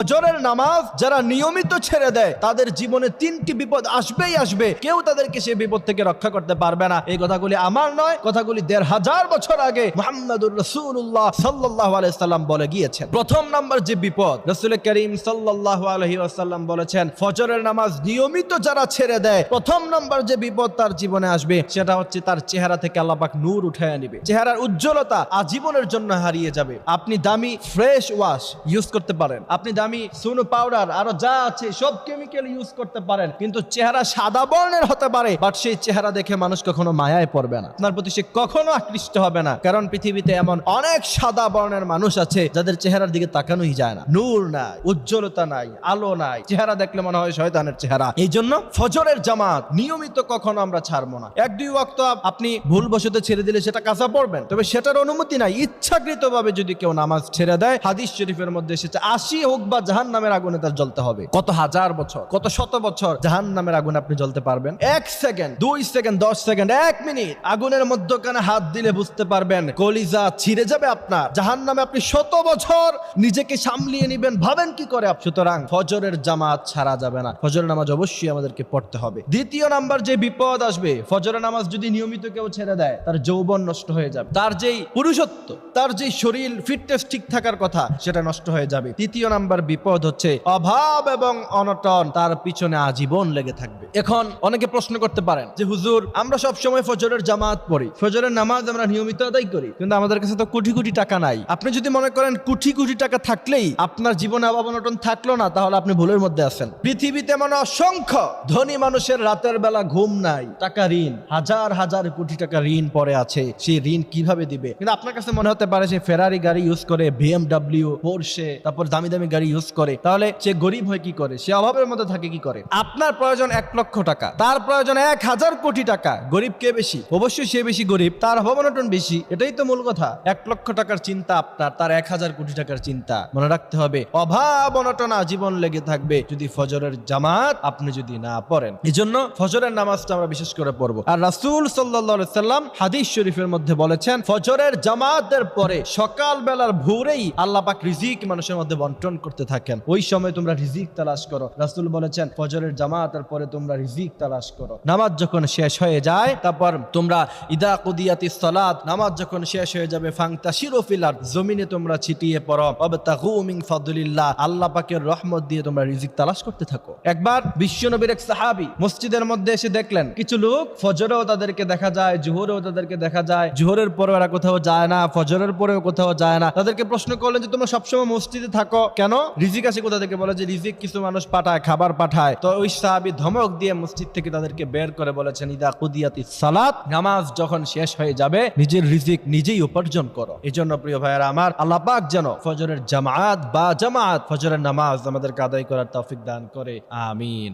ফজরের নামাজ যারা নিয়মিত ছেড়ে দেয়, তাদের জীবনে তিনটি বিপদ আসবেই আসবে। কেউ তাদেরকে সেই বিপদ থেকে রক্ষা করতে পারবে না। এই কথাগুলি আমার নয়, কথাগুলি দেড় হাজার বছর আগে মোহাম্মদুর রসুল্লাহ সাল্লাহ আলাইসাল্লাম বলে গিয়েছেন। প্রথম নাম্বার যে বিপদ, রসুল করিম সাল্লাহ আলহি বলেছেন, ফজরের নামাজ নিয়মিত যারা ছেড়ে দেয়, প্রথম নাম্বার যে বিপদ তার জীবনে আসবে, সেটা হচ্ছে তার চেহারা থেকে আল্লাপাক নূর উঠায় নিবে। চেহারার উজ্জ্বলতা আজীবনের জন্য হারিয়ে যাবে। আপনি দামি ফ্রেশ ওয়াশ ইউজ করতে পারেন। আপনি দামি সুনো পাউডার আরও যা আছে সব কেমিক্যাল ইউজ করতে পারেন। কিন্তু চেহারা সাদা বর্ণের হতে পারে বাট সেই চেহারা দেখে মানুষ কখনো মায়ায় পড়বে না। আপনার প্রতি সে কখনো আকৃষ্ট হবে না, কারণ পৃথিবীতে এমন অনেক সাদা বর্ণের মানুষ আছে যাদের চেহারার দিকে তাকানোই যায় না। নূর নাই, উজ্জ্বলতা নাই, আলো নাই, চেহারা দেখলে মনে হয় শয়তানের চেহারা। এই জন্য ফজরের জামাত নিয়মিত কখনো আমরা ছাড়বো না। এক, দুই ওয়াক্ত আপ- আপনি ভুলবশত ছেড়ে দিলে সেটা কাঁচা পড়বেন তবে সেটার অনুমতি নাই। ইচ্ছাকৃত ভাবে যদি কেউ নামাজ ছেড়ে দেয়, হাদিস শরীফের মধ্যে এসেছে আশি হোক বা জাহান নামের আগুনে তার জ্বলতে হবে। কত হাজার বছর, কত শত বছর জাহান নামের আগুন আপনি জ্বলতে পারবেন? এক সেকেন্ড, দুই সেকেন্ড, দশ সেকেন্ড, এক মিনিট। আগুনের মধ্যখানে হাত দিলে বুঝতে পারবেন, কলিজা ছিঁড়ে যাবে আপনার। জাহান নামে আপনি শত বছর নিজেকে সামলিয়ে নিবেন, ভাবেন কি করে সুতরাং ফজরের জামাত ছাড়া যাবে না। ফজরের নামাজ অবশ্যই আমাদেরকে পড়তে হবে। দ্বিতীয় নাম্বার যে বিপদ আসবে, ফজরের নামাজ যদি নিয়মিত কেউ ছেড়ে দেয়, তার যৌবন নষ্ট হয়ে যাবে। তার যেই পুরুষত্ব, তার যেই শরীর ফিটনেস ঠিক থাকার কথা, সেটা নষ্ট হয়ে যাবে। তৃতীয় নাম্বার বিপদ হচ্ছে, অভাব এবং অনটন তার পিছনে আজীবন লেগে থাকবে। এখন অনেকে প্রশ্ন করতে পারেন যে, হুজুর, আমরা সব সময় ফজরের জামাত পড়ি, ফজরের নামাজ আমরা নিয়মিত আদায় করি, কিন্তু আমাদের কাছে তো কোটি কোটি টাকা নাই। আপনি যদি মনে করেন কোটি কোটি টাকা থাকলেই আপনার জীবনে অভাব অনটন থাকল না, তাহলে আপনি ভুলের মধ্যে আছেন। পৃথিবীতে মানে অসংখ্য ধনী মানুষের রাতের বেলা ঘুম নাই, টাকা ঋণ, হাজার হাজার কোটি টাকা ঋণ পরে আছে সেই ঋণ কীভাবে দিবে? কিন্তু আপনার কাছে মনে হতে পারে সে ফেরারি গাড়ি ইউজ করে, বিএমডাব্লিউ, পোর্শে, তারপর দামি দামি গাড়ি ইউজ করে, তাহলে সে গরিব হয় কি করে? সে অভাবের মধ্যে থাকে, কি করে? আপনার প্রয়োজন এক লক্ষ টাকা, তার প্রয়োজন এক হাজার কোটি টাকা। গরিব কে বেশি? অবশ্যই সে বেশি গরিব, তার অভাব অনটন বেশি, এটাই তো মূল কথা। এক লক্ষ টাকার চিন্তা আপনার, তার এক হাজার কোটি টাকার চিন্তা। মনে রাখতে হবে, অভাব, অনটন আজীবন লেগে থাকবে। যদি ফজরের জামাত আপনি যদি না পড়েন। এই জন্য ফজরের নামাজটা আমরা বিশেষ করে পড়ব। আর রাসূল সাল্লাল্লাহু সাল্লাম হাদিস শরীফের মধ্যে বলেছেন, ফজরের জামাতের পরে সকাল বেলার ভোরেই আল্লাহ পাক রিজিক মানুষের মধ্যে বন্টন করতে থাকেন। ওই সময় তোমরা রিজিক তালাশ করো। রাসূল বলেছেন, ফজরের জামাতের পরে তোমরা রিজিক তালাশ করো। নামাজ যখন শেষ হয়ে যায়, তারপর তোমরা ইদা কুদিয়াতি সালাত, নামাজ যখন শেষ হয়ে যাবে ফাংতা শিরোফিলার জমিনে তোমরা ছিটিয়ে পড়ো। অবতাগু মিন ফাদলিল্লাহ, আল্লাহ পাকের রহমত দিয়ে তোমরা রিজিক তালাশ করতে থাকো। একবার বিশ্বনবীর এক সাহাবি মসজিদের মধ্যে এসে দেখলেন, কিছু লোক ফজরেও তাদেরকে দেখা যায়, জোহরেও তাদেরকে দেখা যায়। জোহরের পরে ওরা কোথাও যায় না, ফজরের পরেও কোথাও যায় না। তাদেরকে প্রশ্ন করলেন যে, তোমরা সবসময় মসজিদে থাকো কেন? রিজিক আসে কোথা থেকে? বলে যে রিজিক কিছু মানুষ পাঠায়, খাবার পাঠায়। তো ওই সাহাবি ধমক দিয়ে মসজিদ থেকে তাদেরকে বের করে বলেছেন, ইদা কুদিয়াতি সালাত নামাজ যখন শেষ হয়ে যাবে, নিজের রিজিক নিজেই উপার্জন করো। এই জন্য প্রিয় ভাইয়েরা আমার, আল্লাহ পাক যেন ফজরের জামাত বা জামাত ফজরের নামাজ আমাদেরকে আদায় করার তৌফিক দান করে। আমিন।